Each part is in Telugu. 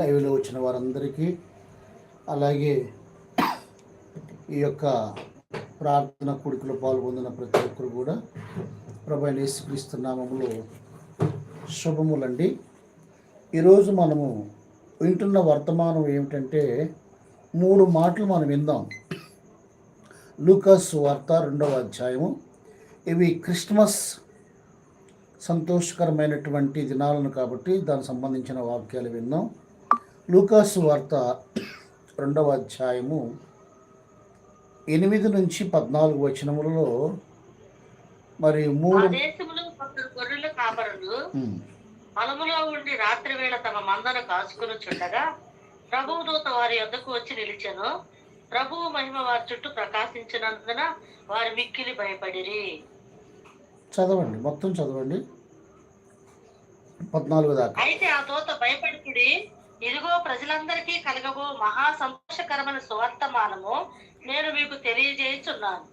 లైవ్లో వచ్చిన వారందరికీ అలాగే ఈ యొక్క ప్రార్థన కొడుకులో పాల్గొందిన ప్రతి ఒక్కరు కూడా ప్రభు అయిన యేసుక్రీస్తు నామములో శుభములండి. ఈరోజు మనము వింటున్న వర్తమానం ఏమిటంటే మూడు మాటలు మనం విందాం. లూకాస్ వార్త రెండవ అధ్యాయము. ఇవి క్రిస్మస్ సంతోషకరమైనటువంటి దినాలను కాబట్టి దానికి సంబంధించిన వాక్యాలు విందాం. లూకాసు వార్త రెండవ అధ్యాయము ఎనిమిది నుంచి పద్నాలుగు వచనములలో మరి మూడు గొర్రెల కాపరులు పొలములో ఉండి రాత్రి వేళ తమ మందను కాసుకుని చుండగా ప్రభువు దూత వారి యొద్దకు వచ్చి నిలిచెను. ప్రభువు మహిమ వారి చుట్టూ ప్రకాశించినందున వారి మిక్కిలి భయపడిరి. చదవండి మొత్తం చదవండి. పద్నాలుగు దాకా. అయితే ఆ దూత భయపడిపుడి ఇదిగో ప్రజలందరికీ కలగబో మహా సంతోషకరమైన సువర్తమానము నేను మీకు తెలియజేయుచున్నాను.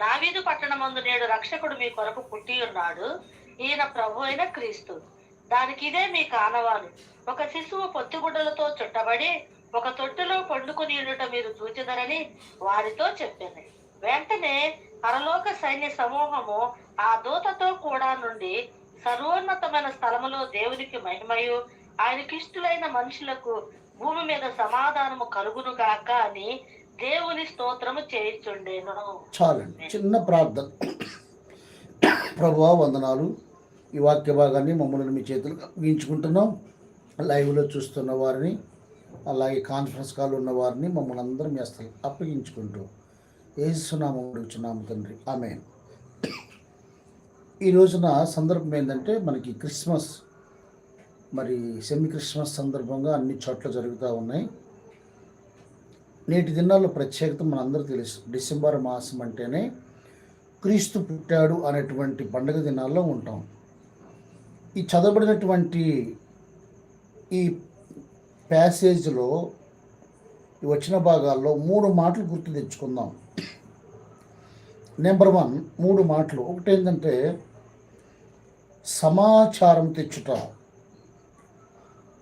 దావీదు పట్టణమందు నేడు రక్షకుడు మీ కొరకు పుట్టి ఉన్నాడు. ఈయన ప్రభు అయిన క్రీస్తు. దానికి ఇదే మీ కానవాలు ఒక శిశువు పొత్తిగుడ్డలతో చుట్టబడి ఒక తొట్టులో పండుకుని ఉండట మీరు చూచెదరని వారితో చెప్పింది వెంటనే పరలోక సైన్య సమూహము ఆ దూతతో కూడా నుండి సర్వోన్నతమైన స్థలములో దేవునికి మహిమయు ఆయనకిష్టులైన మనుషులకు భూమి మీద సమాధానము కలుగును గాక అని దేవుని స్తోత్రము చేయిచుండేను. చాలండి. చిన్న ప్రార్థన. ప్రభువా వందనాలు. ఈ వాక్య భాగాన్ని మమ్మల్ని మీ చేతులు అప్పగించుకుంటున్నాం లైవ్లో చూస్తున్న వారిని అలాగే కాన్ఫరెన్స్ కాల్ ఉన్న వారిని మమ్మల్ని అందరం అస్తలు అప్పగించుకుంటూ ఏసునామం అడుగుచున్నాము తండ్రి. ఆమె ఈ రోజున సందర్భం ఏంటంటే మనకి క్రిస్మస్ మరి సెమీ క్రిస్మస్ సందర్భంగా అన్ని చోట్ల జరుగుతూ ఉన్నాయి. నేటి దినాల్లో ప్రత్యేకత మనందరూ తెలుసు. డిసెంబర్ మాసం అంటేనే క్రీస్తు పుట్టాడు అనేటువంటి పండుగ దినాల్లో ఉంటాం. ఈ చదవబడినటువంటి ఈ ప్యాసేజ్లో వచ్చిన భాగాల్లో మూడు మాటలు గుర్తు తెచ్చుకుందాం. నెంబర్ వన్ మూడు మాటలు. ఒకటి ఏంటంటే సమాచారం తెచ్చుట.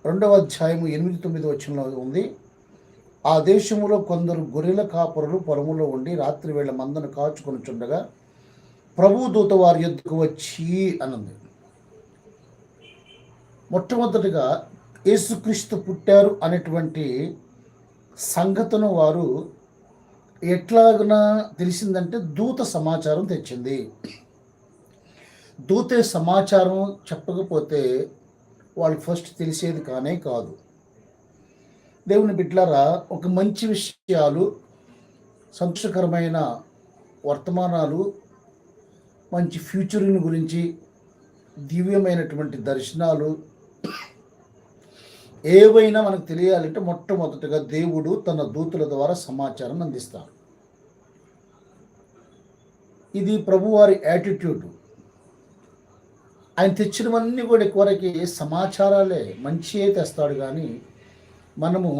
రెండవ అధ్యాయము ఎనిమిది తొమ్మిది వచనంలో ఉంది. ఆ దేశములో కొందరు గొర్రెల కాపరులు పొలములో ఉండి రాత్రి వేళ మందను కాచుకొని చుండగా ప్రభు దూత వారి యొద్దకు వచ్చి అన్నది మొట్టమొదటిగా యేసుక్రీస్తు పుట్టారు అనేటువంటి సంగతును వారు ఎట్లాగన తెలిసిందంటే దూత సమాచారం తెచ్చింది. దూతే సమాచారం చెప్పకపోతే వాళ్ళు ఫస్ట్ తెలిసేది కానే కాదు. దేవుని బిడ్డలారా ఒక మంచి విషయాలు సంతోషకరమైన వర్తమానాలు మంచి ఫ్యూచర్ని గురించి దివ్యమైనటువంటి దర్శనాలు ఏవైనా మనకు తెలియాలంటే మొట్టమొదటిగా దేవుడు తన దూతుల ద్వారా సమాచారం అందిస్తారు ఇది ప్రభువారి యాటిట్యూడ్ ఆయన తెచ్చినవన్నీ కూడా ఎక్కువరకి సమాచారాలే మంచియే తెస్తాడు కానీ మనము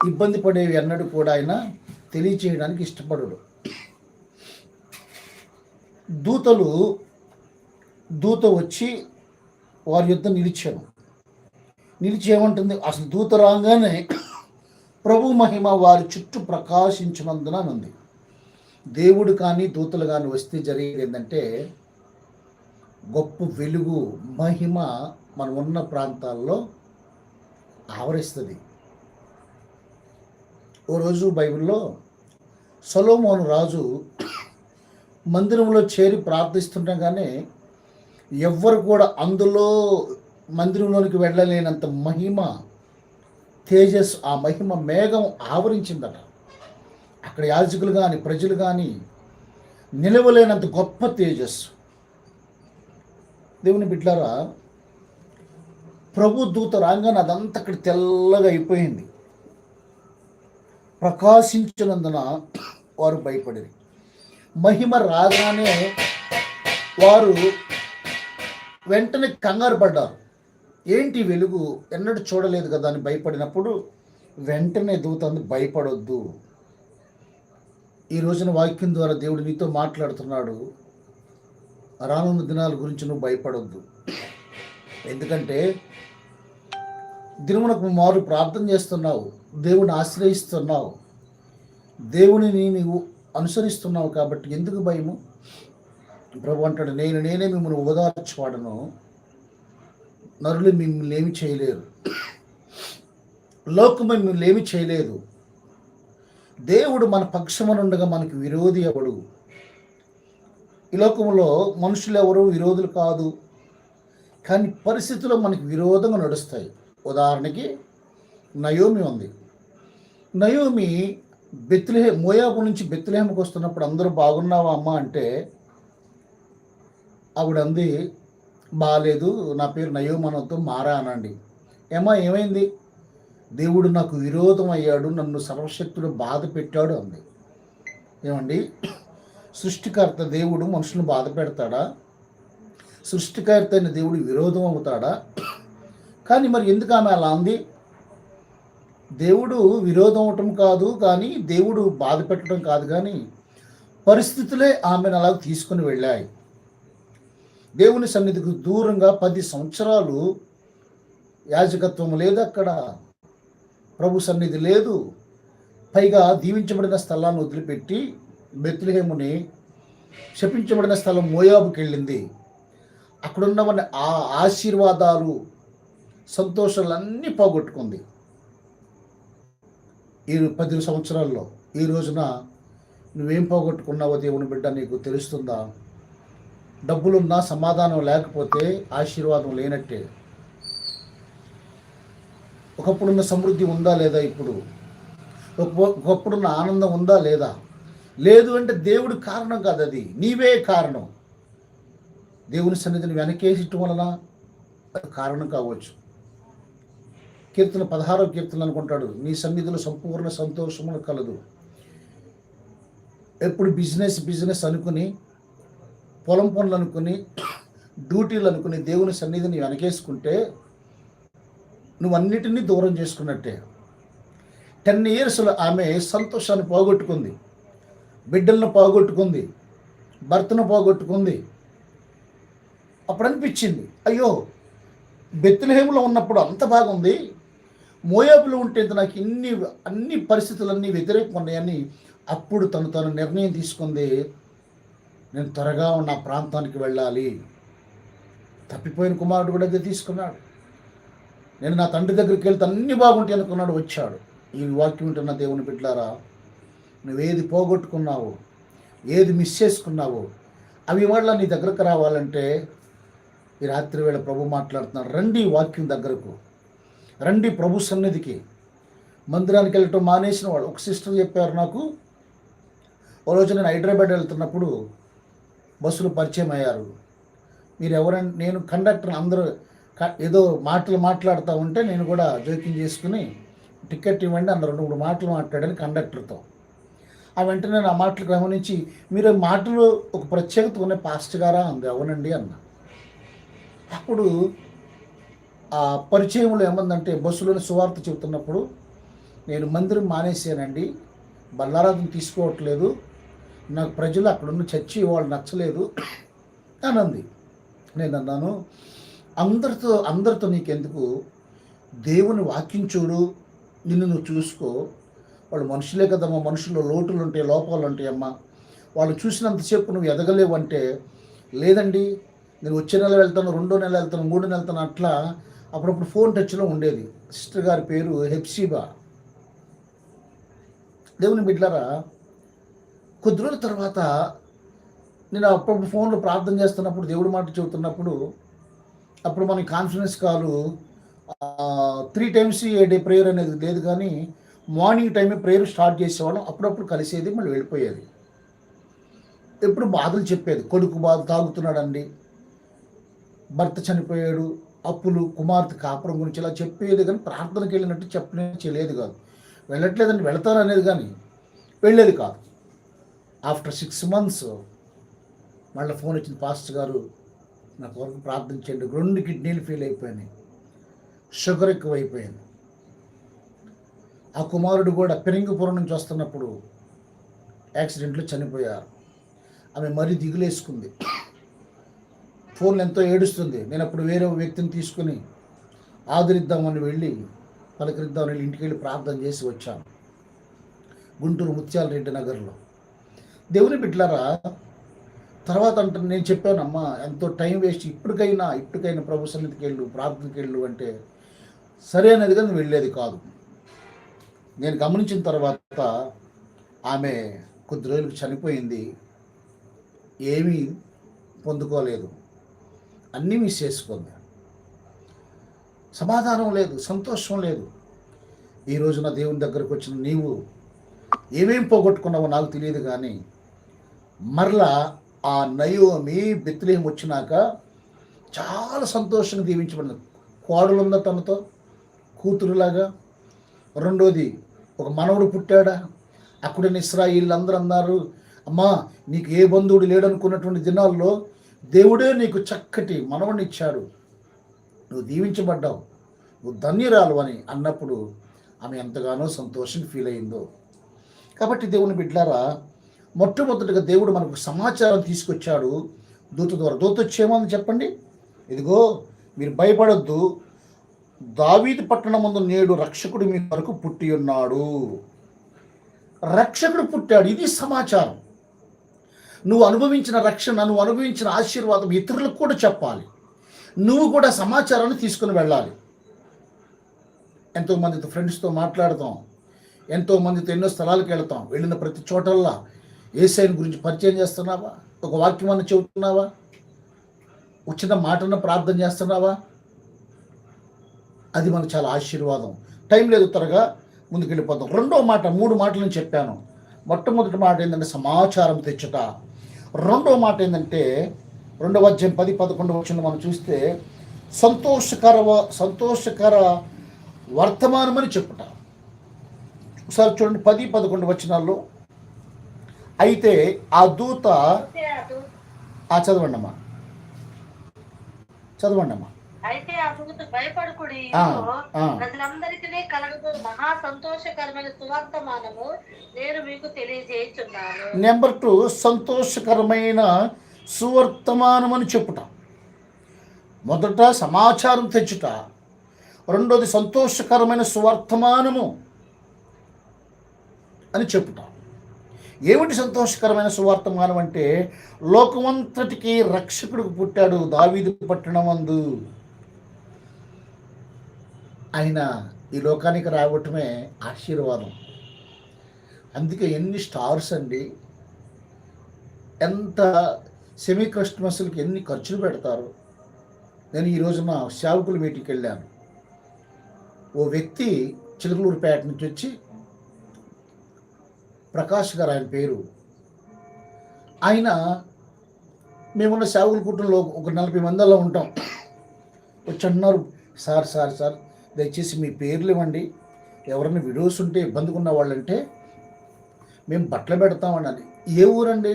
ఇబ్బంది పడేవి అన్నడు కూడా ఆయన తెలియచేయడానికి ఇష్టపడడు. దూతలు దూత వచ్చి వారి యుద్ధం నిలిచాను నిలిచి ఏమంటుంది? అసలు దూత రాగానే ప్రభు మహిమ వారి చుట్టూ ప్రకాశించినందున ఉంది. దేవుడు కానీ దూతలు కానీ వస్తే జరిగేది ఏంటంటే గొప్ప వెలుగు మహిమ మనం ఉన్న ప్రాంతాల్లో ఆవరిస్తుంది. ఓ రోజు బైబిల్లో సొలోమోను రాజు మందిరంలో చేరి ప్రార్థిస్తుండగానే ఎవ్వరు కూడా అందులో మందిరంలోనికి వెళ్ళలేనంత మహిమ తేజస్ ఆ మహిమ మేఘం ఆవరించిందట. అక్కడ యాజకులు కానీ ప్రజలు కానీ నిలవలేనంత గొప్ప తేజస్సు. దేవుని బిడ్లారా ప్రభు దూత రాగానే అదంతా అక్కడ తెల్లగా అయిపోయింది. ప్రకాశించినందున వారు భయపడేది మహిమ రాగానే వారు వెంటనే కంగారు పడ్డారు. ఏంటి వెలుగు? ఎన్నడూ చూడలేదు కదా అని భయపడినప్పుడు వెంటనే దూతంది భయపడొద్దు. ఈ రోజున వాక్యం ద్వారా దేవుడు నీతో మాట్లాడుతున్నాడు. రానున్న దినాల గురించి నువ్వు భయపడొద్దు. ఎందుకంటే దినమునకు మారు ప్రార్థన చేస్తున్నావు దేవుని ఆశ్రయిస్తున్నావు దేవునిని నీవు అనుసరిస్తున్నావు కాబట్టి ఎందుకు భయము? ప్రభు అంటాడు నేను నేనే మిమ్మల్ని ఓదార్చువాడను. నరులు మిమ్మల్ని ఏమి చేయలేరు. లోకం మిమ్మల్ని ఏమి చేయలేదు. దేవుడు మన పక్షమనుండగా మనకి విరోధి అవడు ఈ లోకంలో మనుషులు ఎవరు విరోధులు కాదు. కానీ పరిస్థితులు మనకి విరోధంగా నడుస్తాయి. ఉదాహరణకి నయోమి ఉంది. నయోమి బెత్లహే మోయాబు నుంచి బెత్లహేమకు వస్తున్నప్పుడు అందరూ బాగున్నావా అమ్మ అంటే ఆవిడ అంది బాగాలేదు నా పేరు నయోమనంతో మారా అనండి. ఏమా ఏమైంది? దేవుడు నాకు విరోధం అయ్యాడు నన్ను సర్వశక్తుడు బాధ పెట్టాడు అంది. ఏమండి? సృష్టికర్త దేవుడు మనుషులను బాధ పెడతాడా? సృష్టికర్త అయిన దేవుడు విరోధం అవుతాడా? కానీ మరి ఎందుకు ఆమె అలా అంది? దేవుడు విరోధం అవటం కాదు కానీ దేవుడు బాధ పెట్టడం కాదు కానీ పరిస్థితులే ఆమెను అలా తీసుకుని వెళ్ళాయి. దేవుని సన్నిధికి దూరంగా పది సంవత్సరాలు యాజకత్వం లేదు అక్కడ. ప్రభు సన్నిధి లేదు. పైగా దీవించబడిన స్థలాన్ని వదిలిపెట్టి బెత్లహేముని శపించబడిన స్థలం మోయాబుకి వెళ్ళింది మన ఆ ఆశీర్వాదాలు సంతోషాలన్నీ పోగొట్టుకుంది. ఈ పది సంవత్సరాల్లో ఈ రోజున నువ్వేం పోగొట్టుకున్నావో దేవుని బిడ్డ నీకు తెలుస్తుందా? డబ్బులున్నా సమాధానం లేకపోతే ఆశీర్వాదం లేనట్టే. ఒకప్పుడున్న సమృద్ధి ఉందా లేదా ఇప్పుడు? ఒక- ఒకప్పుడున్న ఆనందం ఉందా లేదా? లేదు అంటే దేవుడు కారణం కాదు అది. నీవే కారణం. దేవుని సన్నిధిని వెనకేసిటం వలన కారణం కావచ్చు. కీర్తన పదహారో కీర్తన అనుకుంటాడు నీ సన్నిధిలో సంపూర్ణ సంతోషములు కలదు. ఎప్పుడు బిజినెస్ బిజినెస్ అనుకుని పొలం పనులు అనుకుని డ్యూటీలు అనుకుని దేవుని సన్నిధిని వెనకేసుకుంటే నువ్వు అన్నిటినీ దూరం చేసుకున్నట్టే. టెన్ ఇయర్స్లో ఆమె సంతోషాన్ని పోగొట్టుకుంది. బిడ్డలను పోగొట్టుకుంది భర్తను పోగొట్టుకుంది. అప్పుడు అనిపించింది అయ్యో బెత్తిలహేములో ఉన్నప్పుడు అంత బాగుంది మోయాబులో ఉంటే నాకు ఇన్ని అన్ని పరిస్థితులన్నీ వ్యతిరేకంగా ఉన్నాయని అప్పుడు తను తను నిర్ణయం తీసుకుంది నేను త్వరగా ఉన్న ప్రాంతానికి వెళ్ళాలి. తప్పిపోయిన కుమారుడు కూడా అదే తీసుకున్నాడు. నేను నా తండ్రి దగ్గరికి వెళ్తే అన్ని బాగుంటాయి అనుకున్నాడు వచ్చాడు. ఈ వాక్యం ఉంటున్న దేవుని బిడ్డలారా నువ్వేది పోగొట్టుకున్నావో ఏది మిస్ చేసుకున్నావో అవి మళ్ళీ నీ దగ్గరకు రావాలంటే ఈ రాత్రి వేళ ప్రభు మాట్లాడుతున్నాడు. రండి వాక్యం దగ్గరకు. రండి ప్రభు సన్నిధికి. మందిరానికి వెళ్ళటం మానేసిన వాళ్ళు. ఒక సిస్టర్ చెప్పారు నాకు ఓ రోజు నేను హైదరాబాద్ వెళ్తున్నప్పుడు బస్సులు పరిచయం అయ్యారు. మీరు ఎవరంటే నేను కండక్టర్ అందరూ ఏదో మాటలు మాట్లాడుతూ ఉంటే నేను కూడా జోక్యం చేసుకుని టికెట్ ఇవ్వండి అన్న రెండు మూడు మాటలు మాట్లాడాను కండక్టర్తో. ఆ వెంటనే నా మాటలు గమనించి మీరు మాటలు ఒక ప్రత్యేకత ఉన్న పాస్ట్ గారా? అంది. అవునండి అన్న. అప్పుడు ఆ పరిచయంలో ఏమందంటే బస్సులోని సువార్త చెబుతున్నప్పుడు నేను మందిరం మానేసానండి బల్లారాధన తీసుకోవట్లేదు. నాకు ప్రజలు అక్కడున్న చర్చి వాళ్ళు నచ్చలేదు. అని అంది. నేను అన్నాను అందరితో అందరితో నీకెందుకు? దేవుని వాక్యం చూడు నిన్ను నువ్వు చూసుకో. వాళ్ళు మనుషులే కదమ్మా మనుషుల్లో లోటులు ఉంటాయి లోపాలు ఉంటాయి అమ్మా. వాళ్ళు చూసినంతసేపు నువ్వు ఎదగలేవు అంటే లేదండి నేను వచ్చే నెల వెళ్తాను రెండో నెల వెళ్తాను మూడో నెల వెళ్తాను అట్లా అప్పుడప్పుడు ఫోన్ టచ్లో ఉండేది. సిస్టర్ గారి పేరు హెప్సిబా. దేవుని బిడ్డలారా కొద్ది రోజుల తర్వాత నేను అప్పుడప్పుడు ఫోన్లో ప్రార్థన చేస్తున్నప్పుడు దేవుడి మాట చెబుతున్నప్పుడు అప్పుడు మనకి కాన్ఫిడెన్స్ కాలు three times a day prayer అనేది లేదు కానీ మార్నింగ్ టైమే ప్రేయర్ స్టార్ట్ చేసేవాళ్ళం. అప్పుడప్పుడు కలిసేది మళ్ళీ వెళ్ళిపోయేది. ఎప్పుడు బాధలు చెప్పేది. కొడుకు బాధ తాగుతున్నాడండి. భర్త చనిపోయాడు. అప్పులు కుమార్తె కాపురం గురించి ఇలా చెప్పేది కానీ ప్రార్థనకి వెళ్ళినట్టు చెప్పనే చేయలేదు కాదు. వెళ్ళట్లేదని వెళ్తాను అనేది కానీ వెళ్ళేది కాదు. ఆఫ్టర్ సిక్స్ మంత్స్ మళ్ళీ ఫోన్ వచ్చింది. పాస్టర్ గారు నా కొరకు ప్రార్థించండి రెండు కిడ్నీలు ఫెయిల్ అయిపోయినాయి. షుగర్ ఎక్కువైపోయింది. ఆ కుమారుడు కూడా పెరింగిపురం నుంచి వస్తున్నప్పుడు యాక్సిడెంట్లో చనిపోయారు. ఆమె మరీ దిగులేసుకుంది. ఫోన్లు ఎంతో ఏడుస్తుంది. నేను అప్పుడు వేరే వ్యక్తిని తీసుకుని ఆదరిద్దామని వెళ్ళి పలకరిద్దామని వెళ్ళి ఇంటికి వెళ్ళి ప్రార్థన చేసి వచ్చాను. గుంటూరు ముత్యాలరెడ్డి నగర్లో. దేవుని బిడ్డలారా తర్వాత అంటే నేను చెప్పానమ్మా ఎంతో టైం వేస్ట్. ఇప్పటికైనా ఇప్పటికైనా ప్రభు సన్నిధికి వెళ్ళు ప్రార్థనకి వెళ్ళు అంటే సరే అనేది కానీ వెళ్ళేది కాదు. నేను గమనించిన తర్వాత ఆమె కొద్ది రోజులకు చనిపోయింది. ఏమీ పొందుకోలేదు. అన్నీ మిస్ చేసుకుంది. సమాధానం లేదు సంతోషం లేదు. ఈ రోజున దేవుని దగ్గరకు వచ్చిన నీవు ఏమేం పోగొట్టుకున్నావో నాకు తెలియదు కానీ మరలా ఆ నయోమి బెత్లేం వచ్చినాక చాలా సంతోషంగా దీవించబడింది. కోడలు ఉందా తనతో కూతురులాగా. రెండోది ఒక మనవడు పుట్టాడా? అక్కడున్న ఇస్రాయిల్ అందరూ అన్నారు అమ్మా నీకు ఏ బంధువుడు లేడనుకున్నటువంటి దినాల్లో దేవుడే నీకు చక్కటి మనవడిని ఇచ్చాడు. నువ్వు దీవించబడ్డావు. నువ్వు ధన్యురాలు అని అన్నప్పుడు ఆమె ఎంతగానో సంతోషం ఫీల్ అయిందో. కాబట్టి దేవుని బిడ్డారా మొట్టమొదటిగా దేవుడు మనకు సమాచారం తీసుకొచ్చాడు. దూత ద్వారా దూత వచ్చేమని చెప్పండి. ఇదిగో మీరు భయపడొద్దు. దావీదు పట్టణం ముందు నేడు రక్షకుడు మీ వరకు పుట్టి ఉన్నాడు. రక్షకుడు పుట్టాడు. ఇది సమాచారం. నువ్వు అనుభవించిన రక్షణ నువ్వు అనుభవించిన ఆశీర్వాదం ఇతరులకు కూడా చెప్పాలి. నువ్వు కూడా సమాచారాన్ని తీసుకుని వెళ్ళాలి. ఎంతో మందితో ఫ్రెండ్స్తో మాట్లాడతాం. ఎంతో మందితో ఎన్నో స్థలాలకు వెళ్తాం. వెళ్ళిన ప్రతి చోటల్లా ఏసైని గురించి పరిచయం చేస్తున్నావా? ఒక వాక్యం అన్న చెబుతున్నావా? వచ్చిన మాటను ప్రార్థన చేస్తున్నావా? అది మనకు చాలా ఆశీర్వాదం. టైం లేదు త్వరగా ముందుకు వెళ్ళిపోతాం రెండో మాట మూడు మాటలను చెప్పాను. మొట్టమొదటి మాట ఏంటంటే సమాచారం తెచ్చుట. రెండో మాట ఏంటంటే రెండవ అధ్యాయం పది పదకొండు వచ్చిన మనం చూస్తే సంతోషకర సంతోషకర వర్తమానమని చెప్పుట. ఒకసారి చూడండి పది పదకొండు వచనాల్లో. అయితే ఆ దూత ఆ చదవండి అమ్మా చదవండి అమ్మా అయితే భయపడకుడి. ప్రజలందరికీ కలగదు. మహా సంతోషకరమైన సువార్తమానము నేను మీకు నెంబర్ టూ సంతోషకరమైన సువర్తమానం అని చెప్పుట. మొదట సమాచారం తెచ్చుట. రెండోది సంతోషకరమైన సువర్తమానము అని చెప్పుట. ఏమిటి సంతోషకరమైన సువార్తమానం అంటే లోకమంతటికి రక్షకుడికి పుట్టాడు దావీదు పట్టణమందు. ఆయన ఈ లోకానికి రావటమే ఆశీర్వాదం. అందుకే ఎన్ని స్టార్స్ అండి ఎంత సెమీ క్రిస్మస్లకి ఎన్ని ఖర్చులు పెడతారు. నేను ఈరోజు నా సేవకుల మీటింగ్కి వెళ్ళాను. ఓ వ్యక్తి చిలుకలూరుపేట నుంచి వచ్చి ప్రకాష్ గారు ఆయన పేరు. ఆయన మేమున్న సేవకుల కుటుంబంలో ఒక నలభై మంది అలా ఉంటాం వచ్చి సార్ సార్ సార్ దయచేసి మీ పేర్లు ఇవ్వండి. ఎవరైనా విడోస్ ఉంటే ఇబ్బందిగా ఉన్న వాళ్ళంటే మేము బట్టలు పెడతామని ఏ ఊరండి?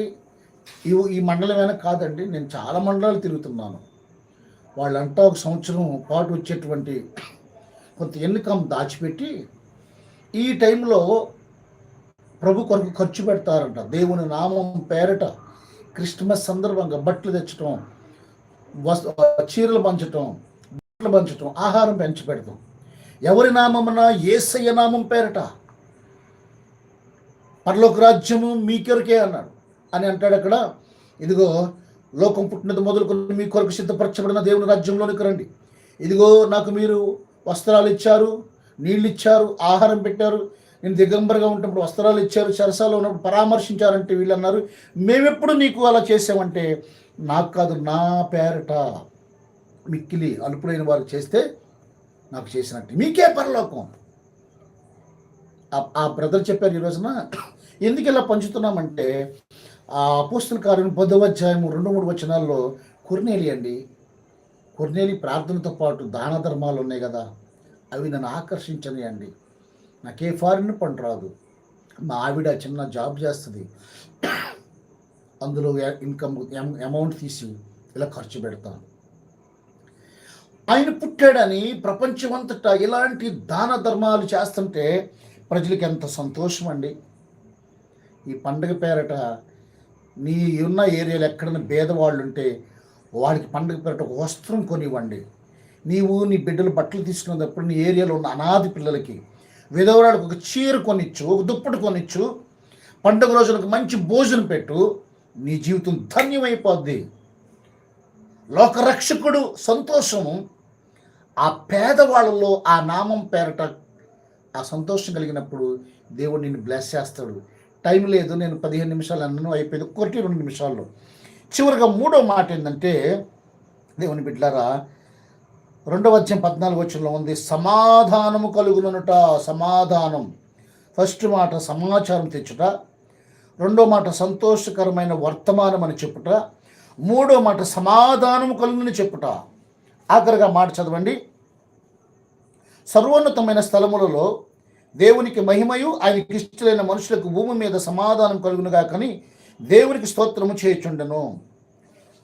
ఈ ఈ మండలమైనా కాదండి నేను చాలా మండలాలు తిరుగుతున్నాను. వాళ్ళంతా ఒక సంవత్సరం పాటు వచ్చేటువంటి కొంత ఇన్కమ్ దాచిపెట్టి ఈ టైంలో ప్రభు కొరకు ఖర్చు పెడతారంట. దేవుని నామం పేరట క్రిస్మస్ సందర్భంగా బట్టలు తెచ్చటం వస్ చీరలు పంచటం బట్టలు పంచటం ఆహారం పెంచి పెడతాం. ఎవరి నామమున ఏసయ్య నామం పేరట? పరలోక రాజ్యము మీకెరకే అన్నాడు. అని అంటాడు అక్కడ ఇదిగో లోకం పుట్టినది మొదలుకొని మీ కొరకు సిద్ధపరచబడిన దేవుని రాజ్యంలోనికి రండి. ఇదిగో నాకు మీరు వస్త్రాలు ఇచ్చారు నీళ్ళు ఇచ్చారు ఆహారం పెట్టారు నేను దిగంబరగా ఉన్నప్పుడు వస్త్రాలు ఇచ్చారు చెరసాలో ఉన్నప్పుడు పరామర్శించారంటే వీళ్ళు అన్నారు మేమెప్పుడు నీకు అలా చేసామంటే నాకు కాదు నా పేరట. మిక్కిలి అలుపుడైన వారు చేస్తే నాకు చేసినట్టు. మీకే పరలోకం. ఆ- బ్రదర్ చెప్పారు ఈ రోజున ఎందుకు ఇలా పంచుతున్నామంటే ఆ అపోస్తుల కార్యం పదవ అధ్యాయం రెండు మూడు వచనాల్లో కొర్నేలి అండి కొర్నేలి ప్రార్థనతో పాటు దాన ధర్మాలు ఉన్నాయి కదా అవి నన్ను ఆకర్షించని అండి. నాకే ఫారిన్ పని రాదు. మా ఆవిడ చిన్న జాబ్ చేస్తుంది. అందులో ఇన్కమ్ అమౌంట్ తీసి ఇలా ఖర్చు పెడతాను. ఆయన పుట్టాడని ప్రపంచమంతటా ఇలాంటి దాన ధర్మాలు చేస్తుంటే ప్రజలకి ఎంత సంతోషం అండి ఈ పండగ పేరట నీ ఉన్న ఏరియాలో ఎక్కడైనా భేదవాళ్ళు ఉంటే వాడికి పండగ పేరట ఒక వస్త్రం కొనివ్వండి. నీవు నీ బిడ్డలు బట్టలు తీసుకునేటప్పుడు నీ ఏరియాలో ఉన్న అనాథ పిల్లలకి విధవరాడికి ఒక చీర కొనిచ్చు ఒక దుప్పటి కొనిచ్చు పండుగ రోజులకు మంచి భోజనం పెట్టు నీ జీవితం ధన్యమైపోద్ది. లోకరక్షకుడు సంతోషము ఆ పేదవాళ్ళలో ఆ నామం పేరట ఆ సంతోషం కలిగినప్పుడు దేవుడు నిన్ను బ్లెస్ చేస్తాడు. టైం లేదు నేను పదిహేను నిమిషాలు అన్నను అయిపోయింది. ఒకటి రెండు నిమిషాల్లో. చివరిగా మూడో మాట ఏంటంటే దేవుని బిడ్డలారా రెండవ అధ్యాయం పద్నాలుగు వచ్చంలో ఉంది సమాధానము కలుగునుట సమాధానం. ఫస్ట్ మాట సమాచారం తెచ్చుట. రెండో మాట సంతోషకరమైన వర్తమానం అని చెప్పుట. మూడో మాట సమాధానము కలుగునని చెప్పుట. ఆఖరిగా మాట చదవండి. సర్వోన్నతమైన స్థలములలో దేవునికి మహిమయు ఆయనకి ఇష్టలైన మనుషులకు భూమి మీద సమాధానం కలుగునుగా కానీ దేవునికి స్తోత్రము చేయుచుండెను.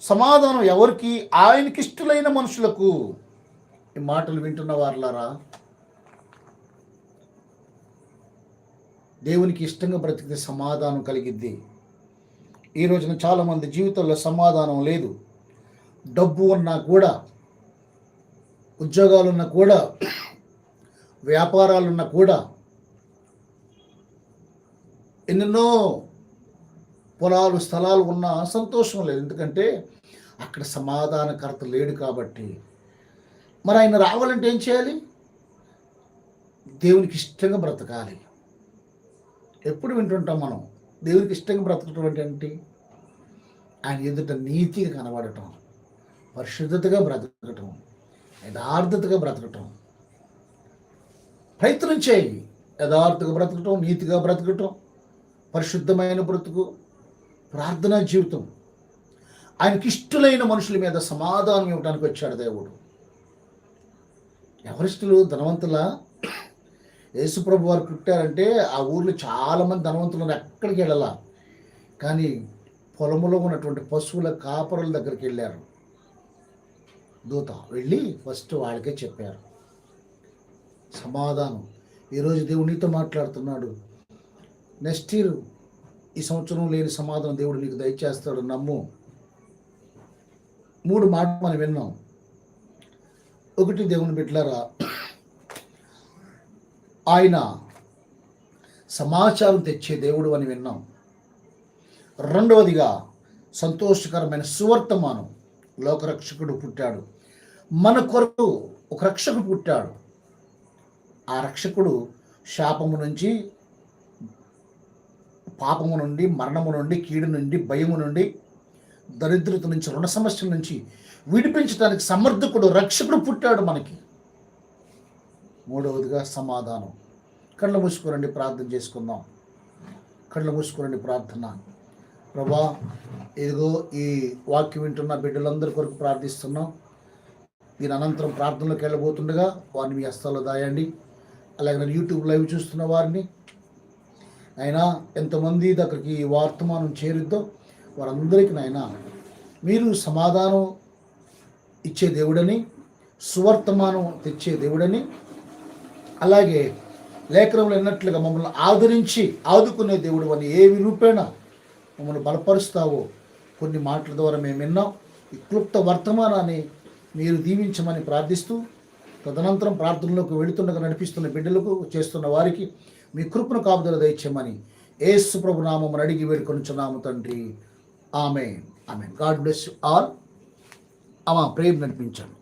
సమాధానం ఎవరికి? ఆయనకి ఇష్టలైన మనుషులకు. ఈ మాటలు వింటున్న వారులారా దేవునికి ఇష్టంగా బ్రతికితే సమాధానం కలిగిద్ది. ఈ రోజున చాలామంది జీవితంలో సమాధానం లేదు. డబ్బు ఉన్నా కూడా ఉద్యోగాలున్నా కూడా వ్యాపారాలున్నా కూడా ఎన్నెన్నో పొలాలు స్థలాలు ఉన్నా సంతోషం లేదు. ఎందుకంటే అక్కడ సమాధానకర్త లేడు కాబట్టి. మరి ఆయన రావాలంటే ఏం చేయాలి? దేవునికి ఇష్టంగా బ్రతకాలి. ఎప్పుడు వింటుంటాం మనం? దేవునికి ఇష్టంగా బ్రతకటం అంటే ఏంటి? ఆయన ఎదుట నీతిగా కనబడటం పరిశుద్ధతగా బ్రతకటం యథార్థతగా బ్రతకటం. ప్రయత్నం చేయి. యథార్థగా బ్రతకటం నీతిగా బ్రతకటం పరిశుద్ధమైన బ్రతుకు ప్రార్థనా జీవితం. ఆయనకిష్టులైన మనుషుల మీద సమాధానం ఇవ్వడానికి వచ్చాడు దేవుడు. ఎవరిస్టులు ధనవంతుల? యేసుప్రభు వారు పుట్టారంటే ఆ ఊర్లో చాలామంది ధనవంతులు ఎక్కడికి వెళ్ళాల? కానీ పొలములో ఉన్నటువంటి పశువుల కాపరుల దగ్గరికి వెళ్ళారు. దూత వెళ్ళి ఫస్ట్ వాళ్ళకే చెప్పారు. సమాధానం. ఈరోజు దేవుడు నీతో మాట్లాడుతున్నాడు. నెక్స్ట్ ఇయర్ ఈ సంవత్సరం లేని సమాధానం దేవుడు నీకు దయచేస్తాడు నమ్ము. మూడు మాట మనం విన్నాం. ఒకటి దేవుని బిడ్డలారా ఆయన సమాచారం తెచ్చే దేవుడు అని విన్నాం. రెండవదిగా సంతోషకరమైన సువర్తమానం. లోకరక్షకుడు పుట్టాడు. మన కొరకు ఒక రక్షకుడు పుట్టాడు. ఆ రక్షకుడు శాపము నుంచి పాపము నుండి మరణము నుండి కీడు నుండి భయము నుండి దరిద్రత నుంచి రుణ సమస్యల నుంచి విడిపించడానికి సమర్థకుడు రక్షకుడు పుట్టాడు మనకి. మూడవదిగా సమాధానం. కళ్ళు మూసుకోరండి ప్రార్థన చేసుకుందాం. కళ్ళు మూసుకోరండి ప్రార్థన. ప్రభా ఇదిగో ఈ వాక్యం వింటున్న బిడ్డలందరి కొరకు ప్రార్థిస్తున్నాం. దీని అనంతరం ప్రార్థనలోకి వెళ్ళబోతుండగా వారిని మీ హస్తాల్లో దాయండి. అలాగే నేను యూట్యూబ్ లైవ్ చూస్తున్న వారిని. అయినా ఎంతమంది దగ్గరికి ఈ వర్తమానం చేరుద్దో వారందరికీ నాయన మీరు సమాధానం ఇచ్చే దేవుడని సువర్తమానం తెచ్చే దేవుడని అలాగే లేఖనంలో అన్నట్లుగా మమ్మల్ని ఆదరించి ఆదుకునే దేవుడు అని ఏ రూపేణ మమ్మల్ని బలపరుస్తావో. కొన్ని మాటల ద్వారా మేము విన్నాం. ఈ క్లుప్త వర్తమానాన్ని మీరు దీవించమని ప్రార్థిస్తూ తదనంతరం ప్రార్థనలోకి వెళుతుండగా నడిపిస్తున్న బిడ్డలకు చేస్తున్న వారికి మీ కృపను కాపుదల దయచేయమని ఏసు ప్రభు నామం అడిగి వేడుకొనిచున్నాము తండ్రి. ఆమె ఆమె గాడ్ బ్లెస్ ఆల్. ఆమె ప్రేమ నడిపించండి.